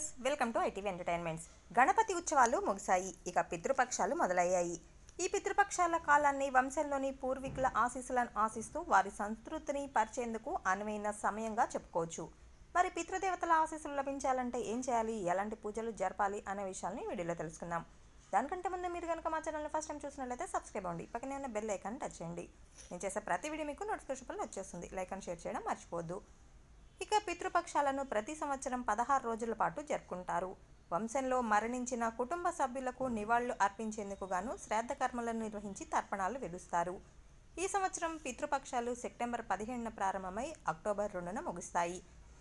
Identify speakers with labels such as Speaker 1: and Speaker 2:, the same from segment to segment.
Speaker 1: Viewers welcome to ITV entertainments. Ganapati ఉత్సవాలు ముగిశాయి. ఇక పితృపక్షాలు మొదలయ్యాయి. ఈ పితృపక్షాల కాలాన్ని వంశంలోని పూర్వీకుల ఆశీస్సులను ఆశిస్తూ వారి సంతృప్తిని పరిచేందుకు అనువైన సమయంగా చెప్పుకోవచ్చు. మరి పితృదేవతల ఆశీస్సులు లభించాలంటే ఏం చేయాలి? ఎలాంటి పూజలు జరపాలి అనే విషయాల్ని వీడియోలో తెలుసుకుందాం. దానికంటే ముందు మీరు కనుక మా ఛానల్ని ఫస్ట్ టైం చూసినట్లయితే సబ్స్క్రైబ్ అవ్వండి. పక్కనే ఉన్న బెల్ ఐకాన్ టచ్ చేయండి. నేను చేసే ప్రతి వీడియో మీకు నోటిఫికేషన్ వచ్చేస్తుంది. లైక్ అండ్ షేర్ చేయడం మర్చిపోవద్దు. ఇక పితృపక్షాలను ప్రతి సంవత్సరం పదహారు రోజుల పాటు జరుపుకుంటారు. వంశంలో మరణించిన కుటుంబ సభ్యులకు నివాళులు అర్పించేందుకు గాను శ్రాద్ధ కర్మలను నిర్వహించి తర్పణాలు వెలుస్తారు. ఈ సంవత్సరం పితృపక్షాలు సెప్టెంబర్ పదిహేనున ప్రారంభమై అక్టోబర్ రెండున ముగుస్తాయి.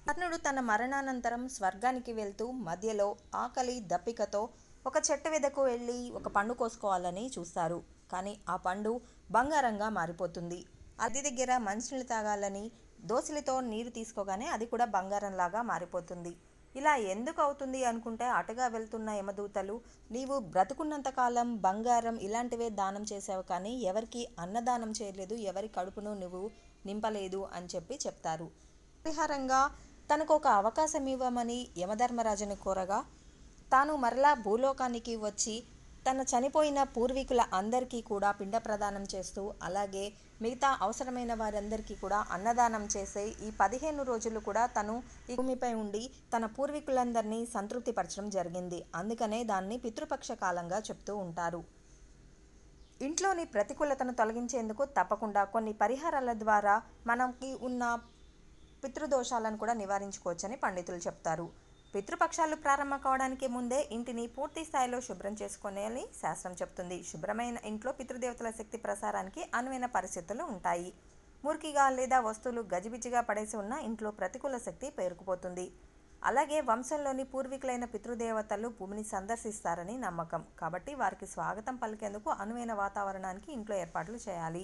Speaker 1: కర్ణుడు తన మరణానంతరం స్వర్గానికి వెళ్తూ మధ్యలో ఆకలి దప్పికతో ఒక చెట్టు వెదకు వెళ్ళి ఒక పండు కోసుకోవాలని చూస్తారు. కానీ ఆ పండు బంగారంగా మారిపోతుంది. అది దగ్గర మంచినీళ్ళు తాగాలని దోసిలితో నీరు తీసుకోగానే అది కూడా బంగారంలాగా మారిపోతుంది. ఇలా ఎందుకు అవుతుంది అనుకుంటే అటుగా వెళ్తున్న యమదూతలు నీవు బ్రతుకున్నంత కాలం బంగారం ఇలాంటివే దానం చేసావు కానీ ఎవరికి అన్నదానం చేయలేదు ఎవరి కడుపును నువ్వు నింపలేదు అని చెప్పి చెప్తారు. పరిహారంగా తనకు ఒక అవకాశం ఇవ్వమని యమధర్మరాజుని కోరగా తాను మరలా భూలోకానికి వచ్చి తన చనిపోయిన పూర్వీకుల అందరికీ కూడా పిండ ప్రదానం చేస్తూ అలాగే మిగతా అవసరమైన వారందరికీ కూడా అన్నదానం చేసే ఈ పదిహేను రోజులు కూడా తను ఈ భూమిపై ఉండి తన పూర్వీకులందరినీ సంతృప్తిపరచడం జరిగింది. అందుకనే దాన్ని పితృపక్ష కాలంగా చెప్తూ ఉంటారు. ఇంట్లోని ప్రతికూలతను తొలగించేందుకు తప్పకుండా కొన్ని పరిహారాల ద్వారా మనకి ఉన్న పితృదోషాలను కూడా నివారించుకోవచ్చని పండితులు చెప్తారు. పితృపక్షాలు ప్రారంభం కావడానికి ముందే ఇంటిని పూర్తి స్థాయిలో శుభ్రం చేసుకోవాలని శాస్త్రం చెప్తుంది శుభ్రమైన ఇంట్లో పితృదేవతల శక్తి ప్రసారానికి అనువైన పరిస్థితులు ఉంటాయి. మురికిగా లేదా వస్తువులు గజిబిజిగా పడేసి ఉన్న ఇంట్లో ప్రతికూల శక్తి పేరుకుపోతుంది. అలాగే వంశంలోని పూర్వీకులైన పితృదేవతలు భూమిని సందర్శిస్తారని నమ్మకం. కాబట్టి వారికి స్వాగతం పలికేందుకు అనువైన వాతావరణానికి ఇంట్లో ఏర్పాట్లు చేయాలి.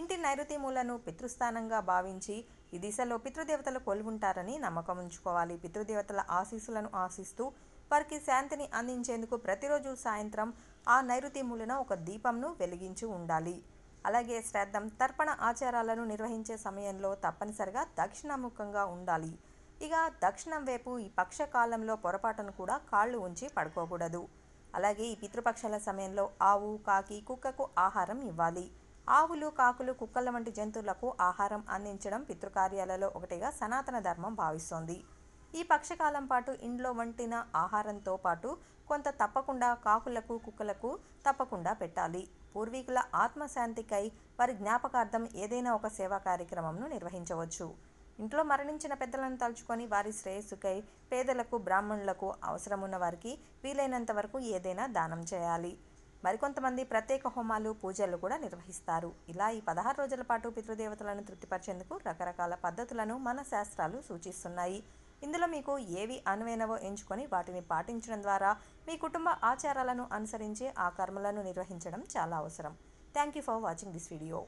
Speaker 1: ఇంటి నైరుతి మూలను పితృస్థానంగా భావించి ఈ దిశలో పితృదేవతలు కొలువుంటారని నమ్మకం ఉంచుకోవాలి. పితృదేవతల ఆశీస్సులను ఆశిస్తూ వారికి శాంతిని అందించేందుకు ప్రతిరోజు సాయంత్రం ఆ నైరుతి మూలన ఒక దీపంను వెలిగించి ఉండాలి. అలాగే శ్రాద్ధం తర్పణ ఆచారాలను నిర్వహించే సమయంలో తప్పనిసరిగా దక్షిణముఖంగా ఉండాలి. ఇక దక్షిణం వైపు ఈ పక్షకాలంలో పొరపాటును కూడా కాళ్ళు ఉంచి పడుకోకూడదు. అలాగే ఈ పితృపక్షాల సమయంలో ఆవు కాకి కుక్కకు ఆహారం ఇవ్వాలి. ఆవులు కాకులు కుక్కల వంటి జంతువులకు ఆహారం అందించడం పితృకార్యాలలో ఒకటిగా సనాతన ధర్మం భావిస్తోంది. ఈ పక్షకాలం పాటు ఇంట్లో వంటిన ఆహారంతో పాటు కొంత తప్పకుండా కాకులకు కుక్కలకు తప్పకుండా పెట్టాలి. పూర్వీకుల ఆత్మశాంతికై వారి జ్ఞాపకార్థం ఏదైనా ఒక సేవా కార్యక్రమంను నిర్వహించవచ్చు. ఇంట్లో మరణించిన పెద్దలను తలుచుకొని వారి శ్రేయస్సుకై పేదలకు బ్రాహ్మణులకు అవసరమున్న వారికి వీలైనంత వరకు ఏదైనా దానం చేయాలి. మరికొంతమంది ప్రత్యేక హోమాలు పూజలు కూడా నిర్వహిస్తారు. ఇలా ఈ పదహారు రోజుల పాటు పితృదేవతలను తృప్తిపరిచేందుకు రకరకాల పద్ధతులను మన శాస్త్రాలు సూచిస్తున్నాయి. ఇందులో మీకు ఏవి అనువైనవో ఎంచుకొని వాటిని పాటించడం ద్వారా మీ కుటుంబ ఆచారాలను అనుసరించి ఆ కర్మలను నిర్వహించడం చాలా అవసరం. Thank you for watching this video